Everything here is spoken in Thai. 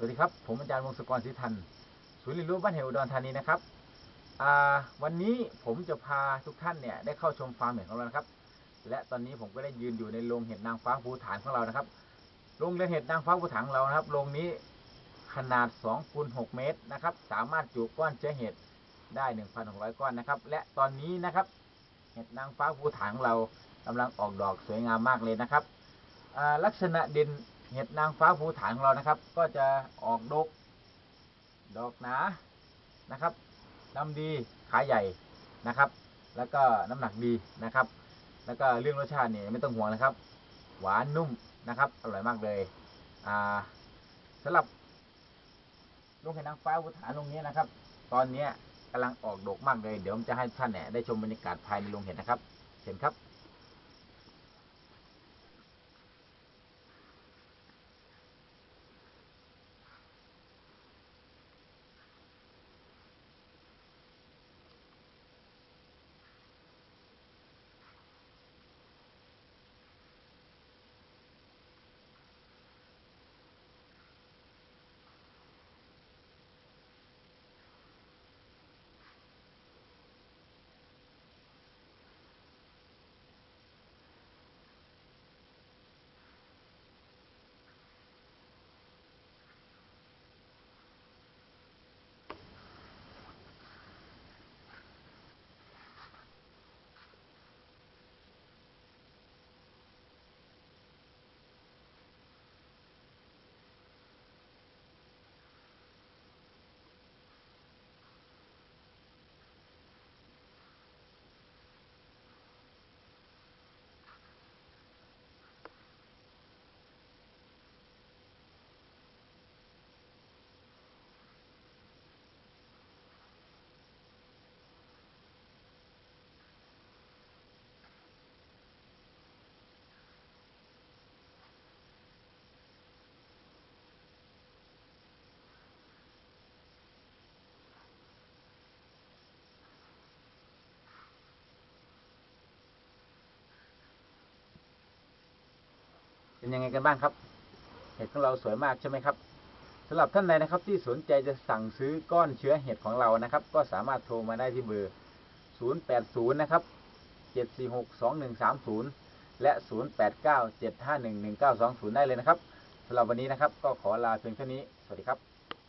สวัสดีครับ ผมอาจารย์วงศกรศรีทัน ศูนย์เรียนรู้บ้านเหวอุดรธานีนะครับ วันนี้ผมจะพาทุกท่านเนี่ยได้เข้าชมฟาร์มเห็ดของเรานะครับ และตอนนี้ผมก็ได้ยืนอยู่ในโรงเห็ดนางฟ้าภูฐานของเรานะครับ โรงเรือนเห็ดนางฟ้าภูฐานของเรานะครับ โรงนี้ขนาด2คูณ6เมตรนะครับ สามารถจุก้อนเชื้อเห็ดได้ 1,600 ก้อนนะครับ และตอนนี้นะครับ เห็ดนางฟ้าภูฐานของเรากำลังออกดอกสวยงามมากเลยนะครับ ลักษณะเด่น เห็ดนางฟ้าภูฐานของเรานะครับ ก็จะออกดก ดอกหนานะครับดำดีขาใหญ่นะครับ แล้วก็น้ำหนักดีนะครับ แล้วก็เรื่องรสชาติเนี่ยไม่ต้องห่วงนะครับ หวานนุ่มนะครับอร่อยมากเลยอ่าสำหรับลูกเห็ดนางฟ้าภูฐานตรงนี้นะครับ ตอนเนี้ยกำลังออกดกมากเลย เดี๋ยวผมจะให้ท่านเนี่ยได้ชมบรรยากาศภายในโรงเห็ดนะครับเห็นครับ เป็นยังไงกันบ้างครับ เห็ดของเราสวยมากใช่ไหมครับสำหรับท่านใดนะครับ ที่สนใจจะสั่งซื้อก้อนเชื้อเห็ดของเรานะครับ ก็สามารถโทรมาได้ที่เบอร์ 080 นะครับ 746 2130 และ 089 751 1920 ได้เลยนะครับสำหรับวันนี้นะครับ ก็ขอลาเพียงเท่านี้ สวัสดีครับ